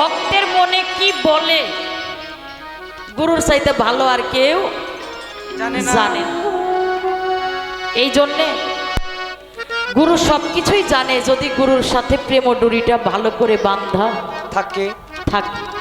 ভক্তের মনে কি বলে? গুরুর চাইতে ভালো আর কেউ জানে এই জন্যে গুরু সবকিছুই জানে যদি গুরুর সাথে প্রেম ডুরিটা ভালো করে বান্ধা। থাকে। থাকে।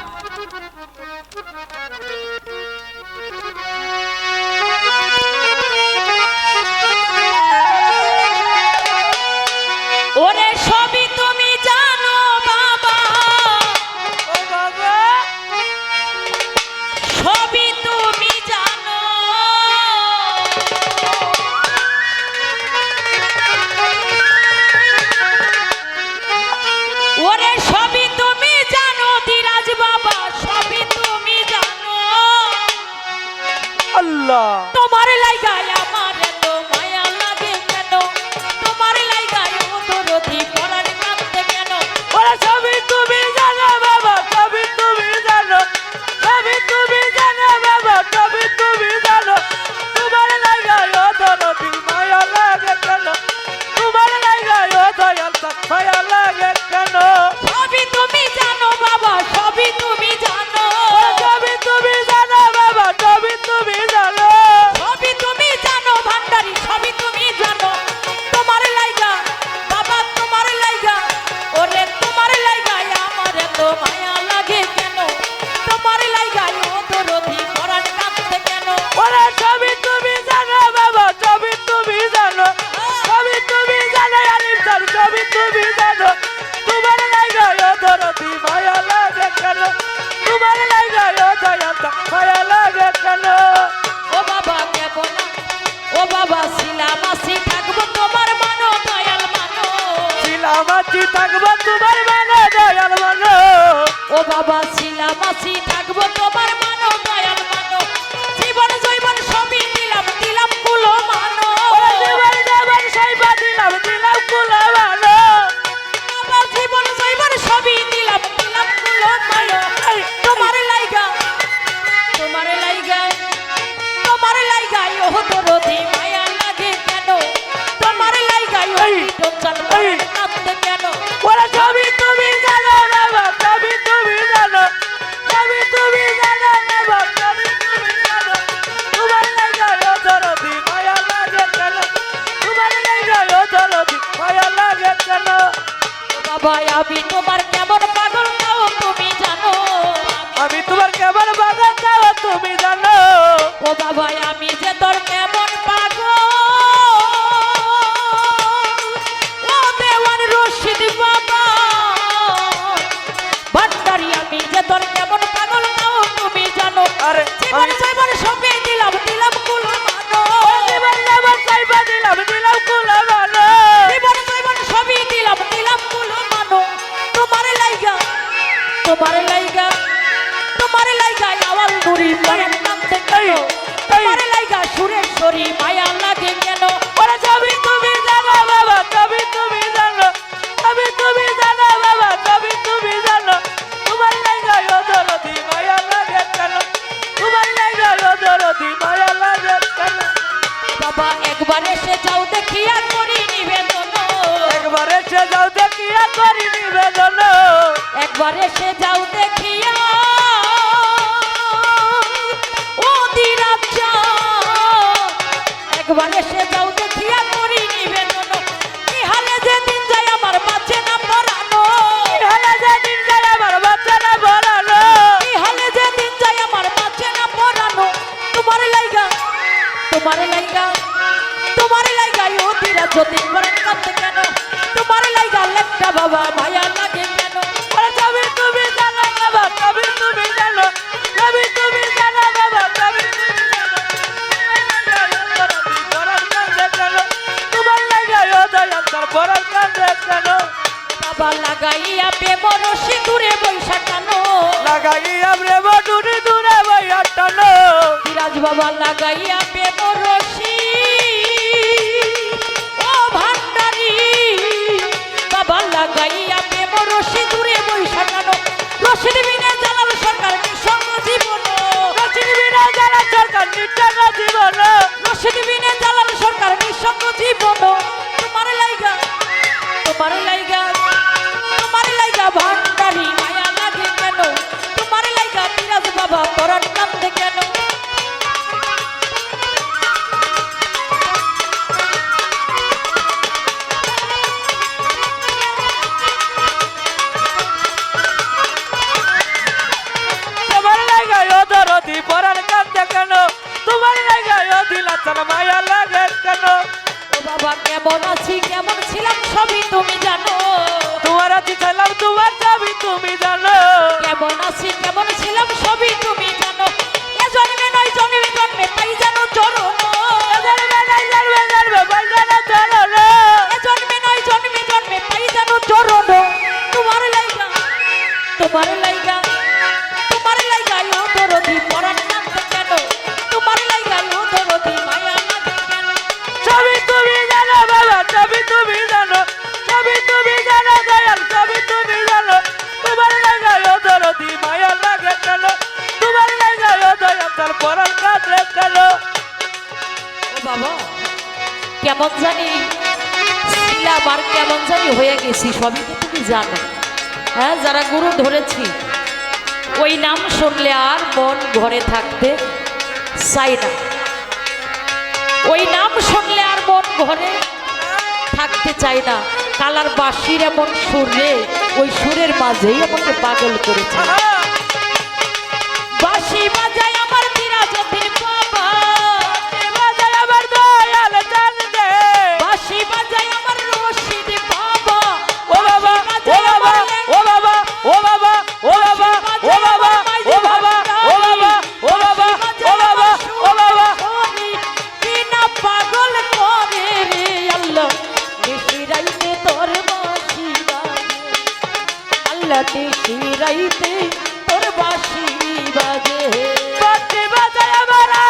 ছিলাম আসি থাকব তোমার মানো দয়াল মানো। ছিলাম আসি থাকব তোমার মানো দয়াল ও বাবা ছিলাম থাকব তোমার মানো। বাবা আমি একবার এসে যাও দেখিয়া করি নিবেদন। একবার এসে যাও দেখিয়া করি নিবেদন। একবার এসে যাও দেখিয়া তোমার লাইগা তোমার লাইগা ও দিরা যদি করেন কত কেন? তোমার লাইগা লেখটা বাবা মায়া লাগে কেন? ওরা কবে তুমি জানো বাবা কবে তুমি জানো কবে তুমি জানো বাবা কবে তুমি জানো। তোমার লাইগা ও দয়াল তার বাবা লাগাইয়া বেবর সিঁদুরে বৈশাখানো কেন লাগাইয়া বেবর বাবা লাগাইয়া পেব রশি ও ভান্ডারি বাবা লাগাইয়া বা কেমন আছি কেমন ছিলাম সবই তুমি জানো। তোমার আছি ছিলাম তোমার যাবি তুমি জানো। কেমন আছি কেমন ছিলাম সবই তুমি জানো। এ জন্মে নয় জন্মে জন্মে তাই জানো জানো চরণ। এ নয় জন্মে জন্মে পাই জানো চরণ। তোমার লাইগা তোমার কেমন জানি আমার কেমন জানি হয়ে গেছি, সবই তো তুমি জানো। হ্যাঁ যারা গুরু ধরেছি, ওই নাম শুনলে আর মন ঘরে থাকতে চাই না। ওই নাম শুনলে আর মন ঘরে থাকতে চাই না। কালার বাসির এমন সুরে ওই সুরের মাঝেই আমাকে পাগল করেছে। রাইতে তোর বাসি বাজে। বাজে বাজে আমারা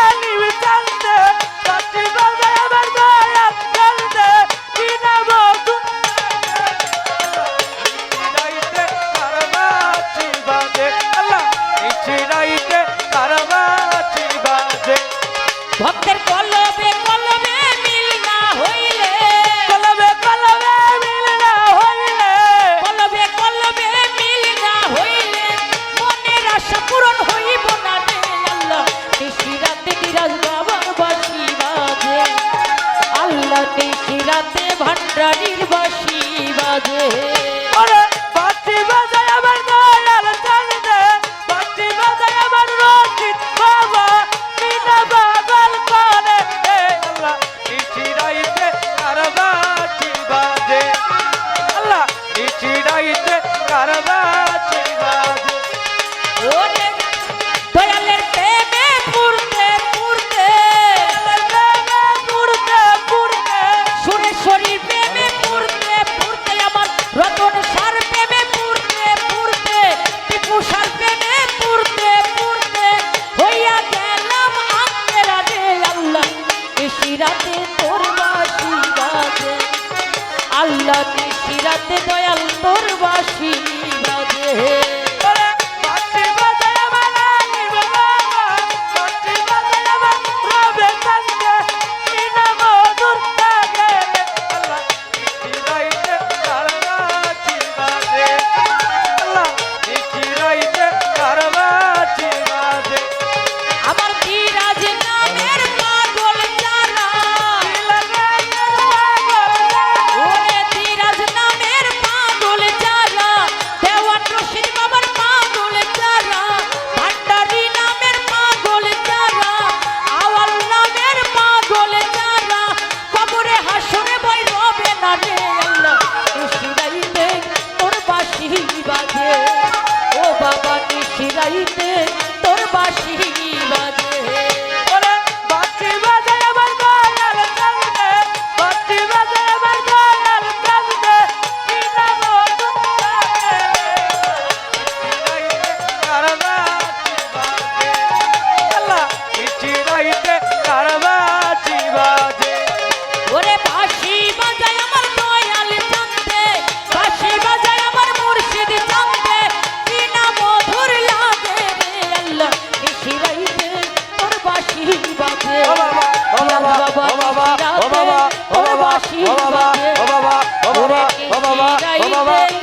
রাতে কি রাতে ভান্ডারির বাসি বাজে। বাতি বাজায় আমার দয়াল জানে বাতি বাজায় আমার রঞ্জিত বাবা মিনা বাগাল কানে আল্লাহ ইচি রাইতে গাইবে তোর বাসি ও বাবা ও বাবা বাবা বাবা বাবা